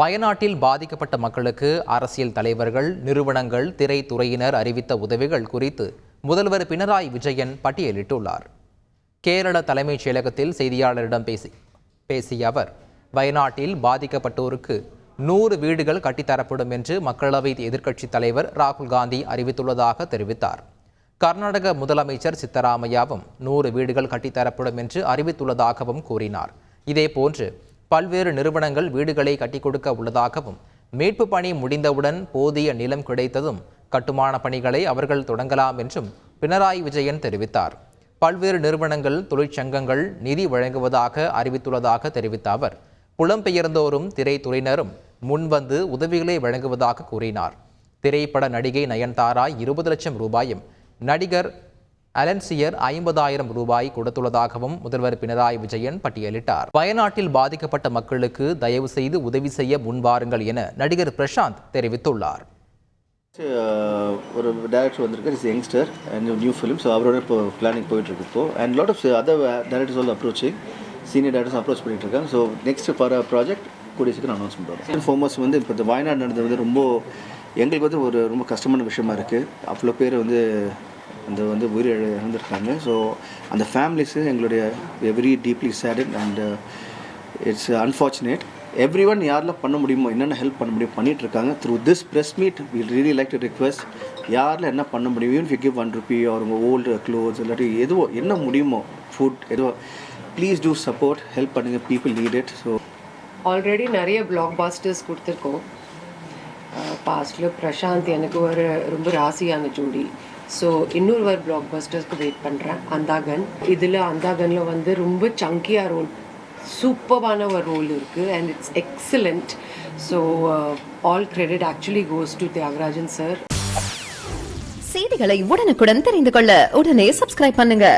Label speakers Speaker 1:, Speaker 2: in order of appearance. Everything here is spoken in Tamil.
Speaker 1: வயநாட்டில் பாதிக்கப்பட்ட மக்களுக்கு அரசியல் தலைவர்கள் நிறுவனங்கள் திரைத்துறையினர் அறிவித்த உதவிகள் குறித்து முதல்வர் பினராயி விஜயன் பட்டியலிட்டுள்ளார். கேரள தலைமைச் செயலகத்தில் செய்தியாளரிடம் பேசி பேசிய அவர் வயநாட்டில் பாதிக்கப்பட்டோருக்கு நூறு வீடுகள் கட்டித்தரப்படும் என்று மக்களவை எதிர்க்கட்சித் தலைவர் ராகுல் காந்தி அறிவித்துள்ளதாக தெரிவித்தார். கர்நாடக முதலமைச்சர் சித்தராமையாவும் நூறு வீடுகள் கட்டித்தரப்படும் என்று அறிவித்துள்ளதாகவும் கூறினார். இதேபோன்று பல்வேறு நிறுவனங்கள் வீடுகளை கட்டிக் கொடுக்க உள்ளதாகவும் மீட்பு பணி முடிந்தவுடன் போதிய நிலம் கிடைத்ததும் கட்டுமான பணிகளை அவர்கள் தொடங்கலாம் என்றும் பினராயி விஜயன் தெரிவித்தார். பல்வேறு நிறுவனங்கள் தொழிற்சங்கங்கள் நிதி வழங்குவதாக அறிவித்துள்ளதாக தெரிவித்த அவர் புலம்பெயர்ந்தோரும் திரைத்துறையினரும் முன்வந்து உதவிகளை வழங்குவதாக கூறினார். திரைப்பட நடிகை நயன்தாரா இருபது லட்சம் ரூபாயும் நடிகர் அலன்சியர் ஐம்பதாயிரம் ரூபாய் கொடுத்துள்ளதாகவும் முதல்வர் பினராயி விஜயன் பட்டியலிட்டார். வயநாட்டில் பாதிக்கப்பட்ட மக்களுக்கு தயவு செய்து உதவி செய்ய முன்வாருங்கள் என நடிகர் பிரசாந்த் தெரிவித்துள்ளார்.
Speaker 2: ஒரு டேரக்டர் வந்திருக்கார். Is youngster and new film so அவரோட இப்போ பிளானிங் போயிட்டுருக்கு இப்போ. And lot of other directors all approaching senior directors approach பண்ணிட்டு இருக்காங்க ஸோ நெக்ஸ்ட் ஃபார் ப்ராஜெக்ட் கூடிய சீக்கிரம் அனௌன்ஸ் பண்ணுறோம் ஃபோமஸ் வந்து இப்போ இந்த வயநாடு நடந்தது வந்து ரொம்ப எங்களுக்கு வந்து ஒரு ரொம்ப கஷ்டமான விஷயமா இருக்குது அவ்வளோ பேர் வந்து அந்த வந்து உயிர் இழந்திருக்காங்க ஸோ அந்த ஃபேமிலிஸு எங்களுடைய very deeply saddened and it's unfortunate every one யாரெல்லாம் பண்ண முடியுமோ என்னென்ன ஹெல்ப் பண்ண முடியும் பண்ணிட்டு இருக்காங்க through this press meet will really like to request யாரில் என்ன பண்ண முடியும் ஈவன் கிவ் ஒன் ருபி அவங்க ஓல்டு க்ளோத்ஸ் இல்லாட்டி எதுவோ என்ன முடியுமோ ஃபுட் எதுவோ ப்ளீஸ் டூ சப்போர்ட் ஹெல்ப் பண்ணுங்க people need it so
Speaker 3: already நிறைய பிளாக் பாஸ்டர்ஸ் கொடுத்துருக்கோம். பாஸ்டில் பிரசாந்த் எனக்கு ஒரு ரொம்ப ராசியான ஜோடி. ஸோ இன்னொரு ஒரு பிளாக் பஸ்டர்ஸ்க்கு வெயிட் பண்ணுறேன் அந்தாகன். இதில் அந்தாகனில் வந்து ரொம்ப சங்கியாக ரோல் சூப்பரான ஒரு ரோல் இருக்குது and it's excellent so all credit actually goes to Thiagarajan sir
Speaker 4: செய்திகளை உடனுக்குடன் தெரிந்து கொள்ள உடனே சப்ஸ்கிரைப் பண்ணுங்க.